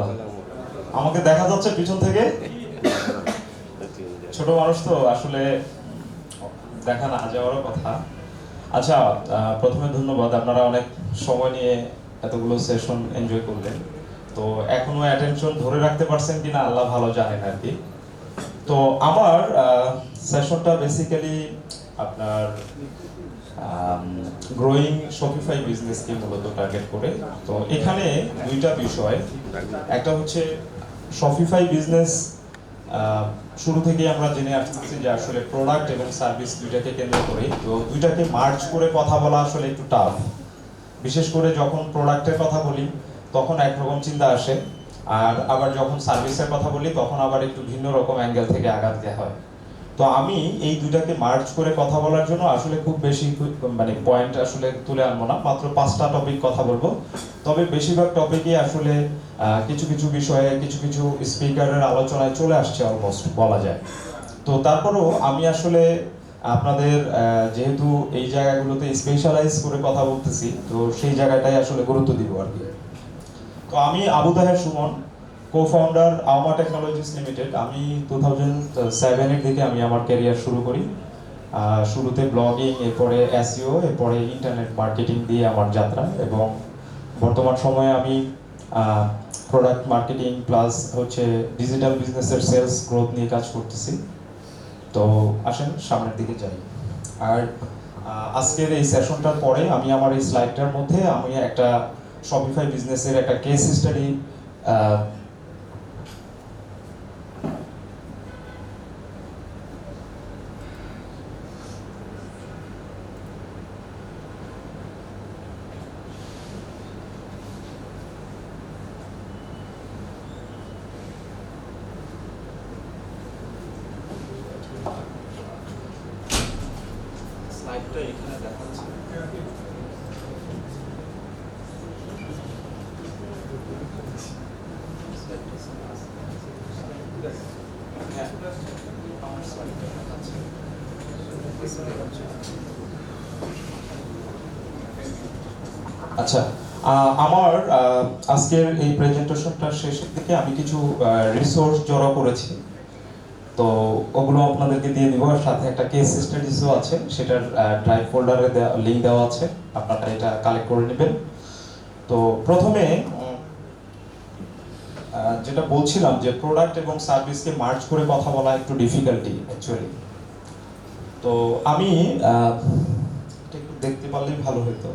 রহমতুল্লাহ আমাকে দেখা যাচ্ছে পিছন থেকে। ছোট মানুষ তো আসলে দেখা না যাওয়ারও কথা। আচ্ছা প্রথমে ধন্যবাদ, আপনারা অনেক সময় নিয়ে এতগুলো সেশন এনজয় করলেন। তো এখনও অ্যাটেনশন ধরে রাখতে পারছেন কিনা আল্লাহ ভালো জানেন আর কি। তো আমার সেশনটা বেসিক্যালি আপনার গ্রোয়িং শপিফাই বিজনেসকে মূলত টার্গেট করে। তো এখানে দুইটা বিষয়। একটা হচ্ছে শপিফাই বিজনেস শুরু থেকেই আমরা জেনে আসতেছি যে আসলে প্রোডাক্ট এবং সার্ভিস দুইটাকে কেন্দ্র করে। তো দুইটাকে মার্চ করে কথা বলা আসলে একটু টাফ বিশেষ করে যখন প্রোডাক্টের কথা বলি, তখন একরকম চিন্তা আসে। আর আবার যখন সার্ভিসের কথা বলি, তখন আবার একটু ভিন্ন রকম অ্যাঙ্গেল থেকে আঘাত দেওয়া হয়। তো আমি এই দুইটাকে মার্চ করে কথা বলার জন্য আসলে খুব বেশি মানে পয়েন্ট আসলে তুলে আনব না, মাত্র পাঁচটা টপিক কথা বলব। তবে বেশিরভাগ টপিকই আসলে কিছু কিছু বিষয়ে কিছু কিছু স্পিকারের আলোচনায় চলে আসছে অলমোস্ট বলা যায়। তো তারপরেও আমি আসলে আপনাদের যেহেতু এই জায়গাগুলোতে স্পেশালাইজ করে কথা বলতেছি, তো সেই জায়গাটাই আসলে গুরুত্ব দিব আর কি। তো আমি আবু তাহের সুমন কো ফাউন্ডার আওমা টেকনোলজিস লিমিটেড আমি টু থাউজেন্ড সেভেনের দিকে আমি আমার ক্যারিয়ার শুরু করি। শুরুতে ব্লগিং এরপরে এসইও এরপরে ইন্টারনেট মার্কেটিং দিয়ে আমার যাত্রা এবং বর্তমান সময়ে আমি প্রোডাক্ট মার্কেটিং প্লাস হচ্ছে ডিজিটাল বিজনেসের সেলস গ্রোথ নিয়ে কাজ করতেছি। তো আসেন, সামনের দিকে যাই। আর আজকের এই সেশনটার পরে আমি আমার এই স্লাইডটার মধ্যে আমি একটা শপিফাই বিজনেসের একটা কেস স্টাডি স্লাইডটা এখানে দেখাচ্ছি আমার। আচ্ছা আমার আজকের এই প্রেজেন্টেশনটার শেষের দিকে আমি কিছু রিসোর্স জড়ো করেছি তো ওগুলো আপনাদেরকে দিয়ে দিব। আর সাথে একটা কেস স্টাডিজও আছে, সেটার ড্রাইভ ফোল্ডারে লিঙ্ক দেওয়া আছে। আপনারা এটা কালেক্ট করে নেবেন। তো প্রথমে যেটা বলছিলাম যে প্রোডাক্ট এবং সার্ভিসকে মার্চ করে কথা বলা একটু ডিফিকাল্টি অ্যাকচুয়ালি তো আমি একটু দেখতে পারলেই ভালো হতো।